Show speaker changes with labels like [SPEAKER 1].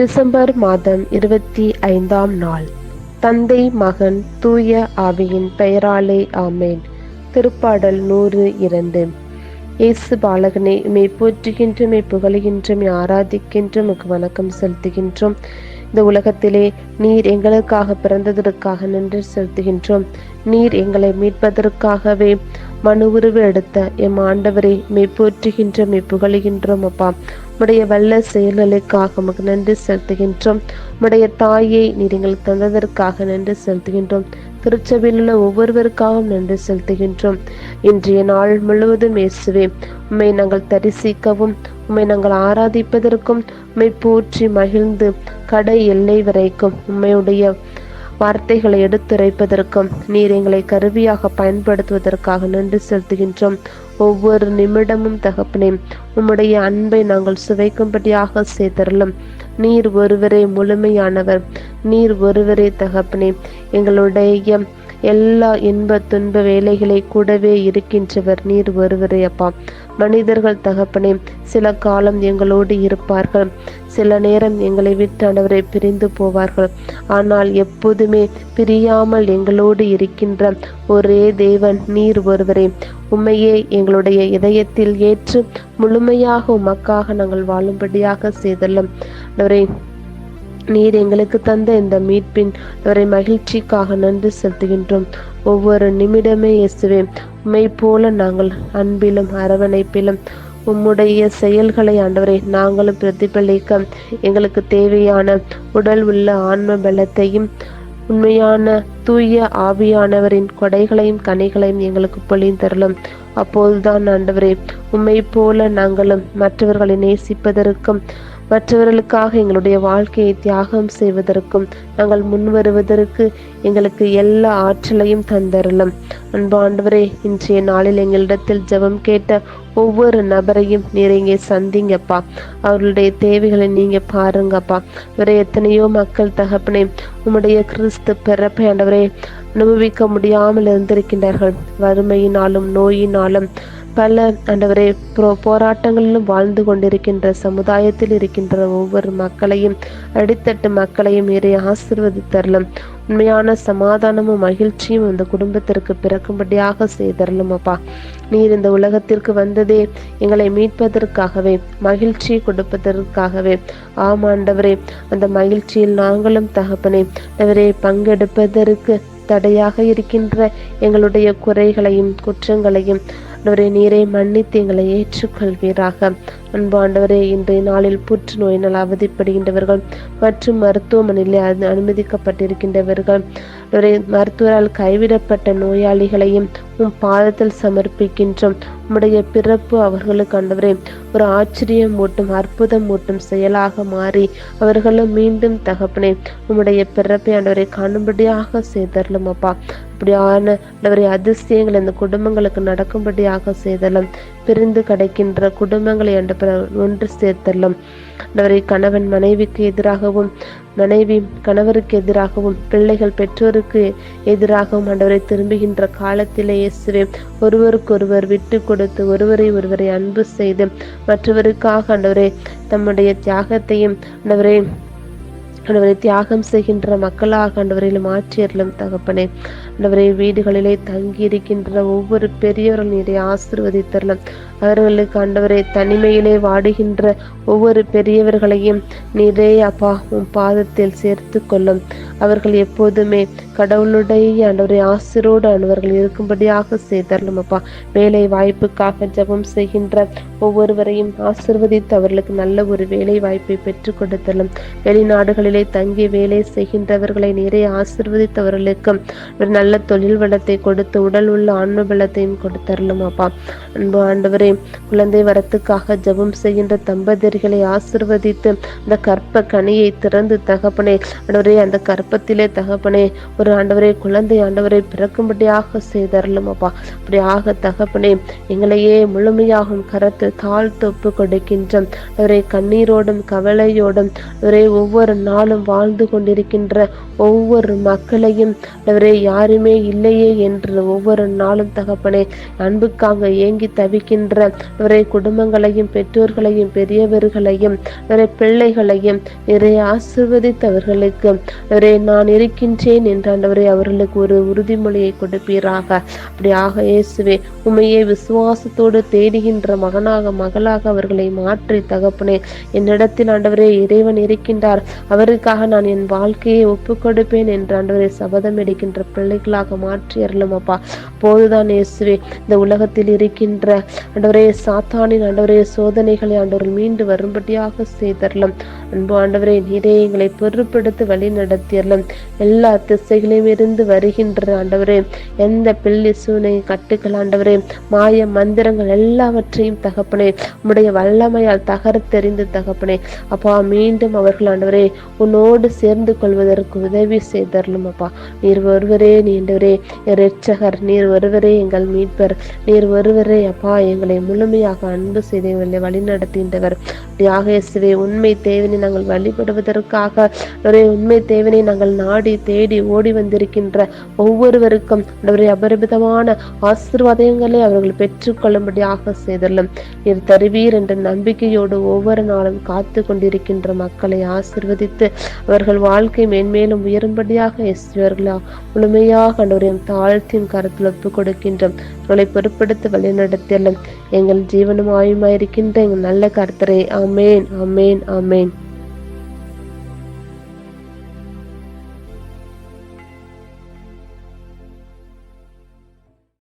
[SPEAKER 1] December மாதம் இருபத்தி ஐந்தாம் நாள். தந்தை மகன் தூய ஆவியின் பெயராலே ஆமேன். திருப்பாடல் நூறு இரண்டு. இயேசு பாலகனை உமை போற்றுகின்றோம் மெய் புகழுகின்றோம் மெய் ஆராதிக்கின்றோம் உமக்கு வணக்கம் செலுத்துகின்றோம். இந்த உலகத்திலே நீர் எங்களுக்காக பிறந்ததற்காக நன்றி செலுத்துகின்றோம். நீர் எங்களை மீட்பதற்காகவே மனு உருவு எடுத்த எம் ஆண்டவரை மெய் போற்றுகின்றோம் மெய் புகழுகின்றோம் அப்பா. உடைய வல்ல செயல்களுக்காக உமக்கு நன்றி செலுத்துகின்றோம். உடைய தாயை நீர் எங்களுக்கு தந்ததற்காக நன்றி செலுத்துகின்றோம். திருச்சபையில் உள்ள ஒவ்வொருவருக்காகவும் நன்றி செலுத்துகின்றோம். இன்றைய நாள் முழுவதும் இயேசுவே உம்மை நாங்கள் தரிசிக்கவும் உம்மை நாங்கள் ஆராதிப்பதற்கும் உம்மை போற்றி மகிழ்ந்து கடை எல்லை வரைக்கும் உம்மையுடைய வார்த்தைகளை எடுத்துரைப்பதற்கும் நீர் எங்களை கருவியாக பயன்படுத்துவதற்காக நன்றி செலுத்துகின்றோம். ஒவ்வொரு நிமிடமும் தகப்பனே உம்முடைய அன்பை நாங்கள் சுவைக்கும்படியாக செய்தரலும் நீர் ஒருவரே முழுமையானவர். நீர் ஒருவரே தகப்பனே எங்களுடைய எல்லா இன்ப துன்ப வேலைகளை கூடவே இருக்கின்றவர். நீர் ஒருவரே அப்பா. மனிதர்கள் தகப்பனே சில காலம் எங்களோடு இருப்பார்கள். சில நேரம் எங்களை விட்டு ஆண்டவரை பிரிந்து போவார்கள். ஆனால் எப்போதுமே பிரியாமல் எங்களோடு இருக்கின்ற ஒரே தேவன் நீர் ஒருவரே. உண்மையே எங்களுடைய இதயத்தில் ஏற்று முழுமையாக உமக்காக நாங்கள் வாழும்படியாக செய்தல்லும் அவரை நீர் எங்களுக்கு தந்த இந்த மீட்பின் அவரை மகிழ்ச்சிக்காக நன்றி செலுத்துகின்றோம். ஒவ்வொரு நிமிடமே இயேசுவே உமை போல நாங்கள் அன்பிலும் அரவணைப்பிலும் உம்முடைய செயல்களை ஆண்டவரை நாங்களும் பிரதிபலிக்க எங்களுக்கு தேவையான உடல் உள்ள ஆன்ம பலத்தையும் உண்மையான தூய ஆவியானவரின் கொடைகளையும் கனிகளையும் எங்களுக்கு பொழிந்தரலும் அப்போதுதான் ஆண்டவரே உம்மை போல நாங்களும் மற்றவர்களை நேசிப்பதற்கும் மற்றவர்களுக்காக எங்களுடைய வாழ்க்கையை தியாகம் செய்வதற்கும் நாங்கள் முன் வருவதற்கு எங்களுக்கு எல்லா ஆற்றலையும் தந்தரலும் அன்பாண்டவரே இன்றைய நாளில் எங்களிடத்தில் ஜெபம் கேட்ட ஒவ்வொரு நபரையும் நீர் இங்கே சந்திங்கப்பா. அவர்களுடைய தேவைகளை நீங்க பாருங்கப்பா. வேற எத்தனையோ மக்கள் தகப்பனே உம்முடைய கிறிஸ்து பிறப்பை ஆண்டவரே அனுபவிக்க முடியாமல் இருந்திருக்கின்றார்கள். வறுமையினாலும் நோயினாலும் பல ஆண்டவரே போ போராட்டங்களிலும் வாழ்ந்து கொண்டிருக்கின்ற சமுதாயத்தில் இருக்கின்ற ஒவ்வொரு மக்களையும் அடித்தட்டு மக்களையும் மீறி ஆசிர்வதித்தரலும் உண்மையான சமாதானமும் மகிழ்ச்சியும் இந்த குடும்பத்திற்கு பிறக்கும்படியாக செய்தரலும் அப்பா. நீர் இந்த உலகத்திற்கு வந்ததே எங்களை மீட்பதற்காகவே மகிழ்ச்சி கொடுப்பதற்காகவே. ஆமாண்டவரே அந்த மகிழ்ச்சியில் நாங்களும் தகப்பனே அவரே பங்கெடுப்பதற்கு தடையாக இருக்கின்ற எங்களுடைய குறைகளையும் குற்றங்களையும் ஆண்டவரே நீரை மன்னித்து எங்களை ஏற்றுக்கொள்வீராக. அன்பாண்டவரே இன்றைய நாளில் புற்றுநோயினால் அவதிப்படுகின்றவர்கள் மற்றும் மருத்துவமனையில் அனுமதிக்கப்பட்டிருக்கின்றவர்கள். மருத்துவரால் கைவிடப்பட்ட நோயாளிகளையும் உம் பாதத்தில் சமர்ப்பிக்கின்றோம். உம்முடைய பிறப்பு அவர்களுக்கு ஆண்டவரே ஒரு ஆச்சரியம் ஊட்டும் அற்புதம் ஊட்டும் செயலாக மாறி அவர்களும் மீண்டும் தகப்பனே உம்முடைய பிறப்பை ஆண்டவரை காணும்படியாக செய்தரலும் அப்பா. அப்படியான ஆண்டவரே அதிசயங்கள் இந்த குடும்பங்களுக்கு நடக்கும்படியாக செய்தலும் பிரிந்து கிடைக்கின்ற குடும்பங்களை ஆண்டவரை ஒன்று சேர்த்தலும் ஆண்டவரை கணவன் மனைவிக்கு எதிராகவும் மனைவி கணவருக்கு எதிராகவும் பிள்ளைகள் பெற்றோருக்கு எதிராகவும் ஆண்டவரை திரும்புகின்ற காலத்திலே இயேசுவே ஒருவருக்கொருவர் விட்டு கொடுத்து ஒருவரை ஒருவரை அன்பு செய்து மற்றவருக்காக ஆண்டவரே தம்முடைய தியாகத்தையும் ஆண்டவரே ஆண்டவரை தியாகம் செய்கின்ற மக்களாக ஆண்டவரையில் மாற்றியர்களும் தகப்பனே. ஆண்டவரை வீடுகளிலே தங்கி இருக்கின்ற ஒவ்வொரு பெரியவர்கள் நீரை ஆசிர்வதித்தரலாம் அவர்களுக்கு ஆண்டவரை தனிமையிலே வாடுகின்ற ஒவ்வொரு பெரியவர்களையும் நீரே அப்பா உன் பாதத்தில் சேர்த்து கொள்ளும் அவர்கள் எப்போதுமே கடவுளுடைய ஆண்டவரை ஆசிரோடு ஆண்டவர்கள் இருக்கும்படியாக செய்தரலும் அப்பா. வேலை வாய்ப்புக்காக ஜபம் செய்கின்ற ஒவ்வொருவரையும் ஆசிர்வதித்து அவர்களுக்கு நல்ல ஒரு வேலை வாய்ப்பை பெற்றுக் கொடுத்தலும் வெளிநாடுகளிலே தங்கி வேலை செய்கின்றவர்களை நிறைய ஆசிர்வதித்தவர்களுக்கு ஒரு நல்ல தொழில் வளத்தை கொடுத்து உடல் உள்ள ஆன்ம பலத்தையும் கொடுத்தரலுமாப்பா அன்பு ஆண்டவரே குழந்தை வரத்துக்காக ஜபம் செய்கின்ற தம்பதியர்களை ஆசிர்வதித்து அந்த கற்ப கனியை திறந்து தகப்பனே ஆண்டவரே அந்த கற்பத்திலே தகப்பனே ஒரு ஆண்டவரே குழந்தை ஆண்டவரை பிறக்கும்படியாக செய்தரலுமாப்பா அப்படியாக தகப்பனே எங்களையே முழுமையாகும் கரத்து தாழ்த்து ஒப்பு கொடுக்கின்றோம் அவரை கண்ணீரோடும் கவலையோடும் அவரை ஒவ்வொரு நாளும் வாழ்ந்து கொண்டிருக்கின்ற ஒவ்வொரு மக்களையும் அவரை யாரும் இல்லையே என்று ஒவ்வொரு நாளும் தகப்பனே அன்புக்காக ஏங்கி தவிக்கின்ற அவரை குடும்பங்களையும் பெற்றோர்களையும் பெரியவர்களையும் அவரை பிள்ளைகளையும் நிறைய ஆசிர்வதித்தவர்களுக்கு அவரே நான் இருக்கின்றேன் என்ற அவர்களுக்கு ஒரு உறுதிமொழியை கொடுப்பீராக. அப்படியாக இயேசுவே உண்மையை விசுவாசத்தோடு தேடுகின்ற மகனாக மகளாக அவர்களை மாற்றி தகப்பனே என்னிடத்தில் ஆண்டவரே இறைவன் இருக்கின்றார். அவருக்காக நான் என் வாழ்க்கையை ஒப்புக் கொடுப்பேன் என்று ஆண்டவரை சபதம் எடுக்கின்ற பிள்ளைகளாக மாற்றி அருளும் அப்பா போதுதான் இயேசுவே இந்த உலகத்தில் இருக்கின்ற ஆண்டவரே சாத்தானின் ஆண்டவரே சோதனைகளை ஆண்டவர்கள் மீண்டு வரும்படியாக செய்தரலும். அன்பு ஆண்டவரே நீரே எங்களை பொறுப்படுத்தி வழி நடத்தியறலும் எல்லா திசைகளையும் இருந்து வருகின்ற ஆண்டவரே எந்த பிள்ளை சூனை கட்டுக்கள் ஆண்டவரே மாய மந்திரங்கள் எல்லாவற்றையும் தகப்பனே உம்முடைய வல்லமையால் தகர்த்தெறிந்து தகப்பனே அப்பா மீண்டும் அவர்கள் ஆண்டவரே உன்னோடு சேர்ந்து கொள்வதற்கு உதவி செய்தரலும் அப்பா நீர் ஒருவரே ஆண்டவரே இரட்சகர் நீர் ஒருவரே எங்கள் மீட்பர். நீர் ஒருவரே அப்பா எங்களை முழுமையாக அன்பு செய்து எங்களை வழிநடத்துகின்றவர் நடத்துகின்றவர் உண்மை தேவனை நாங்கள் வழிபடுவதற்காக ஒரே உண்மை தேவனை நாங்கள் நாடி தேடி ஓடி வந்திருக்கின்ற ஒவ்வொருவருக்கும் ஒரே அபரிமிதமான ஆசீர்வாதங்களை அவர்கள் பெற்றுக்கொள்ளும்படியாக செய்தல்லும் நீர் தருவீர் என்ற நம்பிக்கையோடு ஒவ்வொரு நாளும் காத்து கொண்டிருக்கின்ற மக்களை ஆசிர்வதித்து அவர்கள் வாழ்க்கை மேன்மேலும் உயரும்படியாக இயேசுவர்களா முழுமையாக ஆண்டவரையும் தாழ்த்தியும் கருத்தில் ஒப்பு கொடுக்கின்றோம் உங்களை பொறுப்படுத்தி வழிநடத்தியலும் எங்கள் ஜீவனும் ஆயுமாயிருக்கின்ற எங்கள் நல்ல கருத்தரை. அமேன் அமேன் அமேன்